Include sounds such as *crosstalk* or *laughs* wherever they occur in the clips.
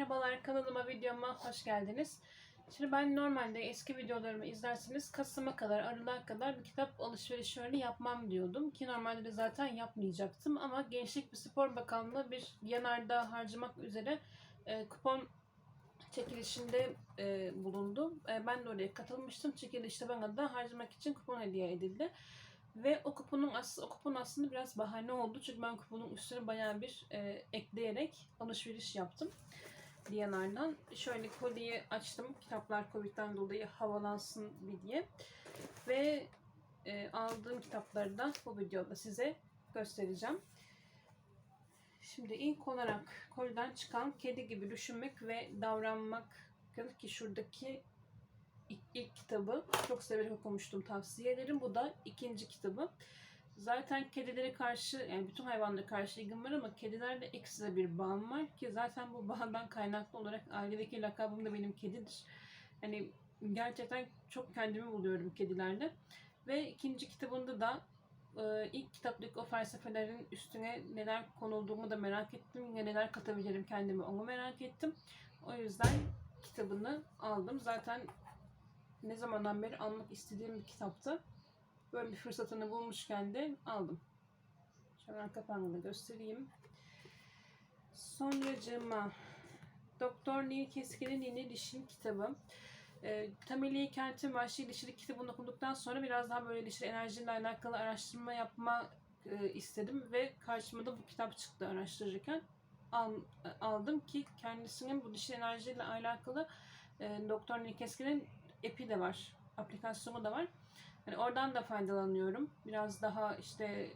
Merhabalar kanalıma videoma hoş geldiniz. Şimdi ben normalde eski videolarımı izlerseniz Kasım'a kadar, Aralık'a kadar bir kitap alışverişlerini yapmam diyordum. Ki normalde de zaten yapmayacaktım ama Gençlik ve Spor Bakanlığı bir yanarda harcamak üzere e, kupon çekilişinde e, bulundu. E, ben de oraya katılmıştım. Çekilişte bana da harcamak için kupon hediye edildi. Ve o kuponun aslında o kupon aslında biraz bahane oldu. Çünkü ben kuponun üstüne bayağı bir e, ekleyerek alışveriş yaptım. Diyanar'dan. Şöyle kolyeyi açtım. Kitaplar Covid'den dolayı havalansın diye. Ve e, aldığım kitapları da bu videoda size göstereceğim. Şimdi ilk olarak koliden çıkan Kedi gibi düşünmek ve davranmak ki şuradaki ilk, ilk kitabı çok severek okumuştum tavsiye ederim. Bu da ikinci kitabı. Zaten kedilere karşı yani bütün hayvanlara karşı ilgim var ama kedilerle ekstra bir bağım var ki zaten bu *laughs* bağdan kaynaklı olarak ailedeki lakabım da benim kedidir. Hani gerçekten çok kendimi buluyorum kedilerle. Ve ikinci kitabında da e, ilk kitaptaki o felsefelerin üstüne neler konulduğumu da merak ettim. Ya neler katabilirim kendime onu merak ettim. O yüzden kitabını aldım. Zaten ne zamandan beri almak istediğim bir kitaptı. Böyle bir fırsatını bulmuşken de aldım. Şöyle kapağını da göstereyim. Sonracığıma Doktor Neil Keskin'in Yeni Dişin kitabı. E, Tamili Kent'in Vahşi Dişilik kitabını okuduktan sonra biraz daha böyle dişil enerjiyle alakalı araştırma yapma e, istedim ve karşıma da bu kitap çıktı araştırırken. Al, aldım ki kendisinin bu dişil enerjiyle alakalı e, Doktor Neil Keskin'in epi de var, aplikasyonu da var. Yani oradan da faydalanıyorum. Biraz daha işte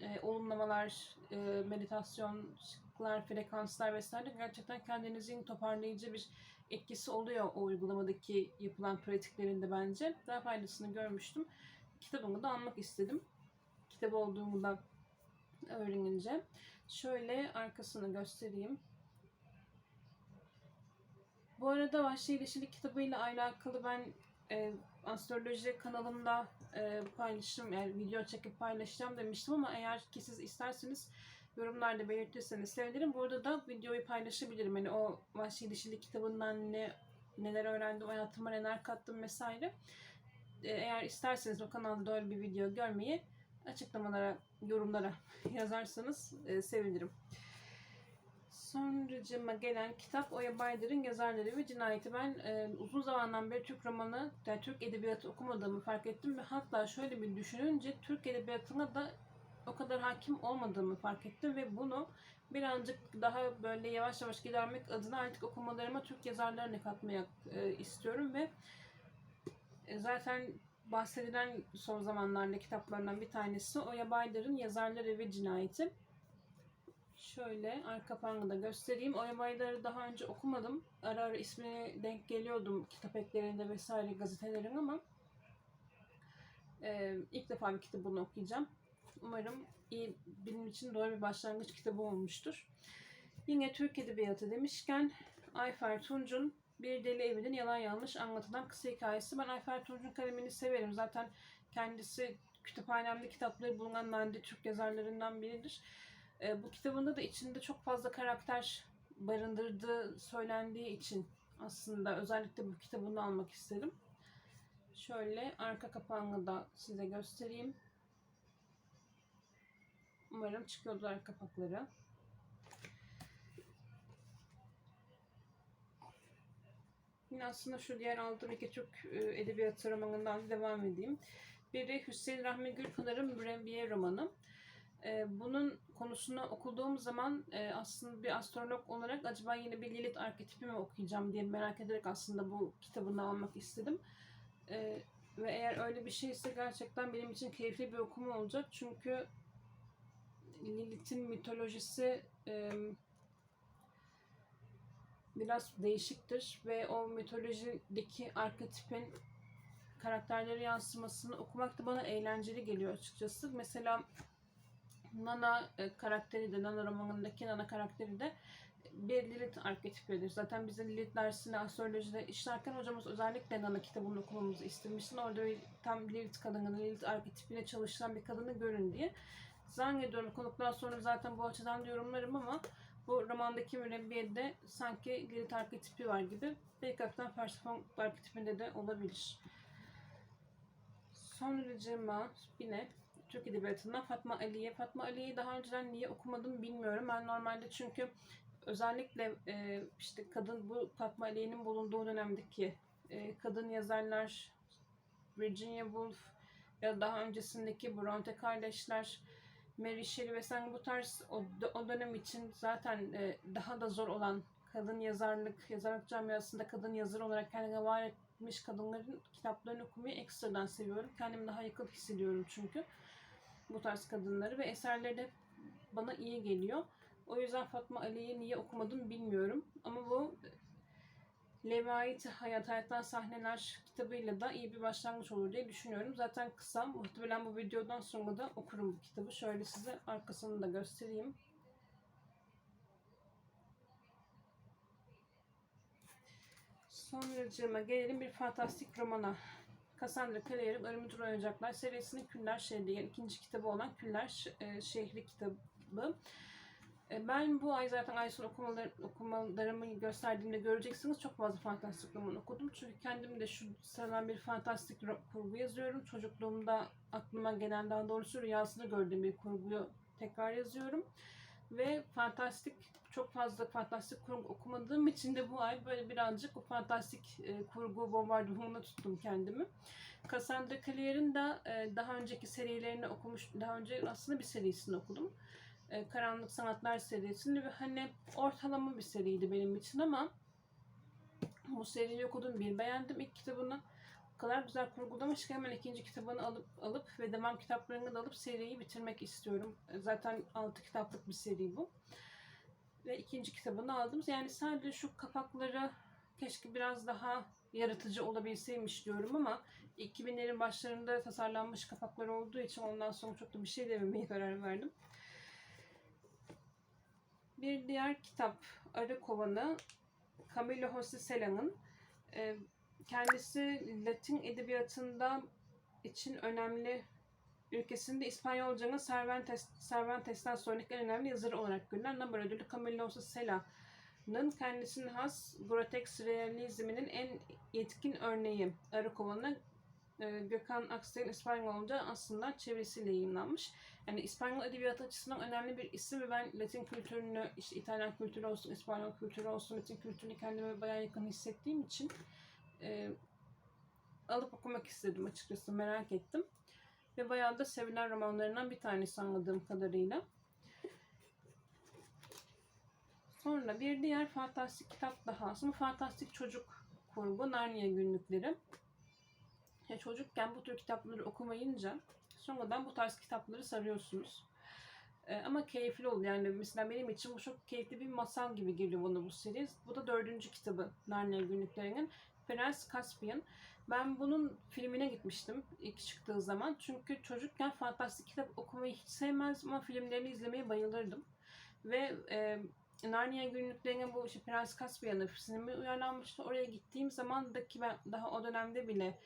e, olumlamalar, e, meditasyonlar, frekanslar vesaire gerçekten kendinizin toparlayıcı bir etkisi oluyor o uygulamadaki yapılan pratiklerinde bence. Daha faydasını görmüştüm. Kitabımı da almak istedim. Kitap olduğumu da öğrenince. Şöyle arkasını göstereyim. Bu arada Vahşi İlişkilik kitabıyla alakalı ben e, astroloji kanalımda e, paylaşım yani video çekip paylaşacağım demiştim ama eğer ki siz isterseniz yorumlarda belirtirseniz sevinirim. Burada da videoyu paylaşabilirim. Hani o Vahşi Dişilik kitabından ne neler öğrendim, hayatıma neler kattım vesaire. E, eğer isterseniz o kanalda öyle bir video görmeyi açıklamalara, yorumlara *laughs* yazarsanız e, sevinirim. Sonracıma gelen kitap Oya Baydar'ın Yazarları ve Cinayeti. Ben e, uzun zamandan beri Türk romanı, yani Türk edebiyatı okumadığımı fark ettim ve hatta şöyle bir düşününce Türk edebiyatına da o kadar hakim olmadığımı fark ettim ve bunu birazcık daha böyle yavaş yavaş gidermek adına artık okumalarıma Türk yazarlarını katmaya e, istiyorum ve e, zaten bahsedilen son zamanlarda kitaplarından bir tanesi Oya Baydar'ın Yazarları ve Cinayeti. Şöyle arka kapağını da göstereyim. Oya Baydar'ı daha önce okumadım. Ara ara ismine denk geliyordum kitap eklerinde vesaire gazetelerin ama e, ilk defa bir kitabını okuyacağım. Umarım iyi benim için doğru bir başlangıç kitabı olmuştur. Yine Türk Edebiyatı demişken Ayfer Tunç'un Bir Deli Evinin Yalan Yanlış Anlatılan Kısa Hikayesi. Ben Ayfer Tunç'un kalemini severim. Zaten kendisi kütüphanemde kitapları bulunan nadide Türk yazarlarından biridir. E, bu kitabında da içinde çok fazla karakter barındırdığı söylendiği için aslında özellikle bu kitabını almak istedim. Şöyle arka kapağını da size göstereyim. Umarım çıkıyordur arka kapakları. Yine aslında şu diğer aldığım iki Türk e, edebiyatı romanından devam edeyim. Biri Hüseyin Rahmi Gülpınar'ın Mürebbiye romanı. E, bunun konusunu okuduğum zaman e, aslında bir astrolog olarak acaba yine bir Lilith arketipi mi okuyacağım diye merak ederek aslında bu kitabını almak istedim. Ve eğer öyle bir şeyse gerçekten benim için keyifli bir okuma olacak. Çünkü Lilith'in mitolojisi biraz değişiktir ve o mitolojideki arketipin karakterleri yansımasını okumak da bana eğlenceli geliyor açıkçası. Mesela Nana e, karakteri de, Nana romanındaki Nana karakteri de bir Lilith arketipidir. Zaten bizim Lilith dersini astrolojide işlerken hocamız özellikle Nana kitabını okumamızı istemişti. Orada bir tam Lilith kadını, Lilith arketipine çalışan bir kadını görün diye. Zannediyorum konuktan sonra zaten bu açıdan da yorumlarım ama Bu romandaki mürebbiyede sanki Girit arketipi var gibi. Belki hafiften Persephone arketipinde de olabilir. Sonracığıma yine Türk Edebiyatı'ndan Fatma Ali'ye. Fatma Ali'yi daha önceden niye okumadım bilmiyorum. Ben normalde çünkü özellikle e, işte kadın bu Fatma Ali'nin bulunduğu dönemdeki e, kadın yazarlar Virginia Woolf ya daha öncesindeki Bronte kardeşler Mary Shelley vesaire bu tarz o, o dönem için zaten e, daha da zor olan kadın yazarlık, yazarlık camiasında kadın yazar olarak kendine var etmiş kadınların kitaplarını okumayı ekstradan seviyorum. Kendimi daha yakın hissediyorum çünkü bu tarz kadınları ve eserleri de bana iyi geliyor. O yüzden Fatma Ali'yi niye okumadım bilmiyorum. Ama bu Levait Hayat Hayattan Sahneler kitabıyla da iyi bir başlangıç olur diye düşünüyorum. Zaten kısa. Muhtemelen bu videodan sonra da okurum bu kitabı. Şöyle size arkasını da göstereyim. Sonracığıma gelelim bir fantastik romana. Cassandra Clare'in Ölümü Dur Oyuncaklar serisinin Küller Şehri yani ikinci kitabı olan Küller e, Şehri kitabı. E, Ben bu ay zaten ay sonu okumalar, okumalarımı gösterdiğimde göreceksiniz. Çok fazla fantastik roman okudum. Çünkü kendim de şu sıradan bir fantastik kurgu yazıyorum. Çocukluğumda aklıma gelen daha doğrusu rüyasında gördüğüm bir kurguyu tekrar yazıyorum. Ve fantastik çok fazla fantastik kurgu okumadığım için de bu ay böyle birazcık o fantastik e, kurgu bombardımanına tuttum kendimi. Cassandra Clare'in de e, daha önceki serilerini okumuş, daha önce aslında bir serisini okudum. E, Karanlık Sanatlar serisini ve hani ortalama bir seriydi benim için ama bu seriyi okudum bir beğendim ilk kitabını. O kadar güzel kurgulamış ki hemen ikinci kitabını alıp alıp ve devam kitaplarını da alıp seriyi bitirmek istiyorum. E, Zaten 6 kitaplık bir seri bu. Ve ikinci kitabını aldım. Yani sadece şu kapakları keşke biraz daha yaratıcı olabilseymiş diyorum ama 2000'lerin başlarında tasarlanmış kapaklar olduğu için ondan sonra çok da bir şey dememeye *laughs* karar verdim. Bir diğer kitap Arı Kovanı Camilo José Cela'nın e, kendisi Latin edebiyatında için önemli ülkesinde İspanyolcanın Cervantes, Cervantes'ten sonraki en önemli yazarı olarak görülen Nobel ödüllü Camilo José Cela'nın kendisine has Grotex realizminin en yetkin örneği Arı Kovanı e, Gökhan Aksay'ın İspanyolca aslında çevirisiyle yayınlanmış. Yani İspanyol edebiyatı açısından önemli bir isim ve ben Latin kültürünü, işte İtalyan kültürü olsun, İspanyol kültürü olsun, Latin kültürünü kendime bayağı yakın hissettiğim için e, alıp okumak istedim açıkçası, merak ettim. Ve bayağı da sevilen romanlarından bir tanesi anladığım kadarıyla. Sonra bir diğer fantastik kitap daha. Aslında fantastik çocuk kurgu Narnia günlükleri. Ya çocukken bu tür kitapları okumayınca sonradan bu tarz kitapları sarıyorsunuz. Ee, ama keyifli oluyor. Yani mesela benim için bu çok keyifli bir masal gibi geliyor bana bu seri. Bu da dördüncü kitabı Narnia günlüklerinin. Prens Caspian. Ben bunun filmine gitmiştim ilk çıktığı zaman. Çünkü çocukken fantastik kitap okumayı hiç sevmezdim ama filmlerini izlemeye bayılırdım. Ve e, Narnia günlüklerinin bu işte Prens Caspian'ı filmi uyarlanmıştı. Oraya gittiğim zaman da ki ben daha o dönemde bile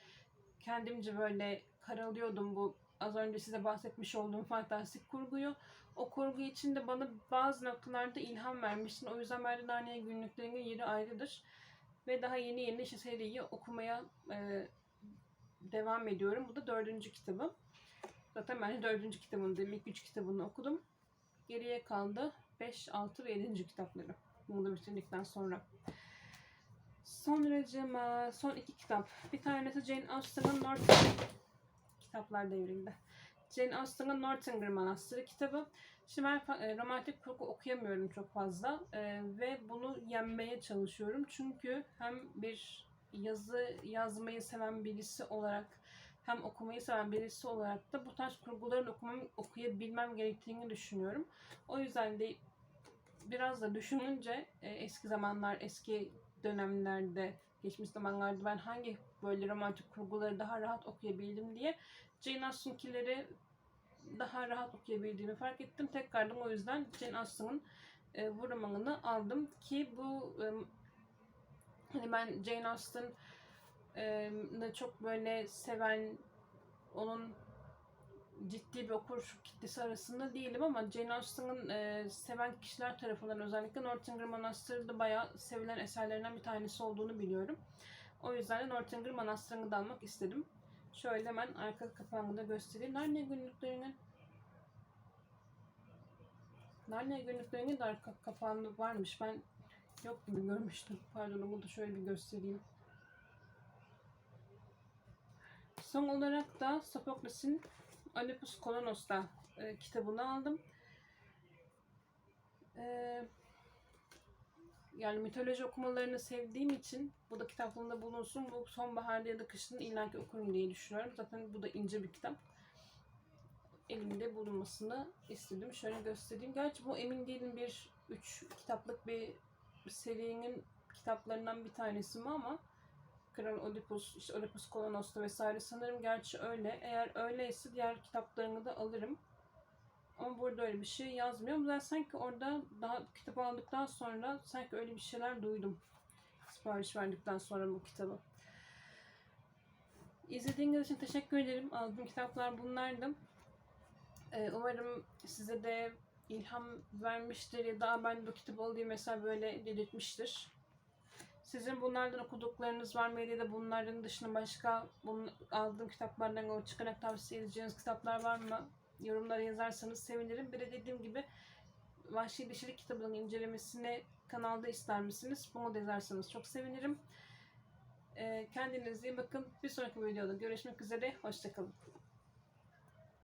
kendimce böyle karalıyordum bu az önce size bahsetmiş olduğum fantastik kurguyu. O kurgu için de bana bazı noktalarda ilham vermiştin. O yüzden ben de Narnia günlüklerinin yeri ayrıdır. Ve daha yeni yeni işte seriyi okumaya e, devam ediyorum. Bu da dördüncü kitabım. Zaten ben de dördüncü kitabını ilk üç kitabını okudum. Geriye kaldı 5, 6 ve 7. kitapları. Bunu da bitirdikten sonra. Sonracığıma son iki kitap. Bir tanesi Jane Austen'ın Northanger kitaplar devrinde. Jane Austen'ın Northanger Manastırı kitabı. Şimdi ben e, romantik kurgu okuyamıyorum çok fazla e, ve bunu yenmeye çalışıyorum. Çünkü hem bir yazı yazmayı seven birisi olarak hem okumayı seven birisi olarak da bu tarz kurguların okumam, okuyabilmem gerektiğini düşünüyorum. O yüzden de biraz da düşününce e, eski zamanlar, eski dönemlerde, geçmiş zamanlarda ben hangi böyle romantik kurguları daha rahat okuyabildim diye Jane Austen'kileri daha rahat okuyabildiğimi fark ettim. Tekrardan o yüzden Jane Austen'ın e, bu romanını aldım ki bu e, hani ben Jane Austen'ı çok böyle seven onun ciddi bir okur kitlesi arasında değilim ama Jane Austen'ın e, seven kişiler tarafından özellikle Northanger Manastırı da bayağı sevilen eserlerinden bir tanesi olduğunu biliyorum. O yüzden de Northanger Manastırı'nı da almak istedim. Şöyle hemen arka kapağını da göstereyim. Narnia günlüklerinin Narnia günlüklerinin de arka kapağında varmış. Ben yok gibi görmüştüm. Pardon onu da şöyle bir göstereyim. Son olarak da Sofokles'in Olympus Kolonos'ta e, kitabını aldım. E, yani mitoloji okumalarını sevdiğim için bu da kitaplığında bulunsun. Bu sonbaharda ya da kışın illaki okurum diye düşünüyorum. Zaten bu da ince bir kitap. Elimde bulunmasını istedim. Şöyle göstereyim. Gerçi bu emin değilim bir üç kitaplık bir serinin kitaplarından bir tanesi mi ama Kral Oedipus, işte Oedipus Kolonos'ta vesaire sanırım gerçi öyle. Eğer öyleyse diğer kitaplarını da alırım. Ama burada öyle bir şey yazmıyor. Ben sanki orada daha kitap aldıktan sonra sanki öyle bir şeyler duydum. Sipariş verdikten sonra bu kitabı. İzlediğiniz için teşekkür ederim. Aldığım kitaplar bunlardı. Ee, umarım size de ilham vermiştir ya da ben bu kitabı alayım mesela böyle delirtmiştir. Sizin bunlardan okuduklarınız var mıydı ya da bunların dışında başka bunun, aldığım kitaplardan o çıkarak tavsiye edeceğiniz kitaplar var mı? Yorumlara yazarsanız sevinirim. Bir de dediğim gibi Vahşi Dişilik kitabının incelemesini kanalda ister misiniz? Bunu da yazarsanız çok sevinirim. Ee, kendinize iyi bakın. Bir sonraki videoda görüşmek üzere. Hoşçakalın.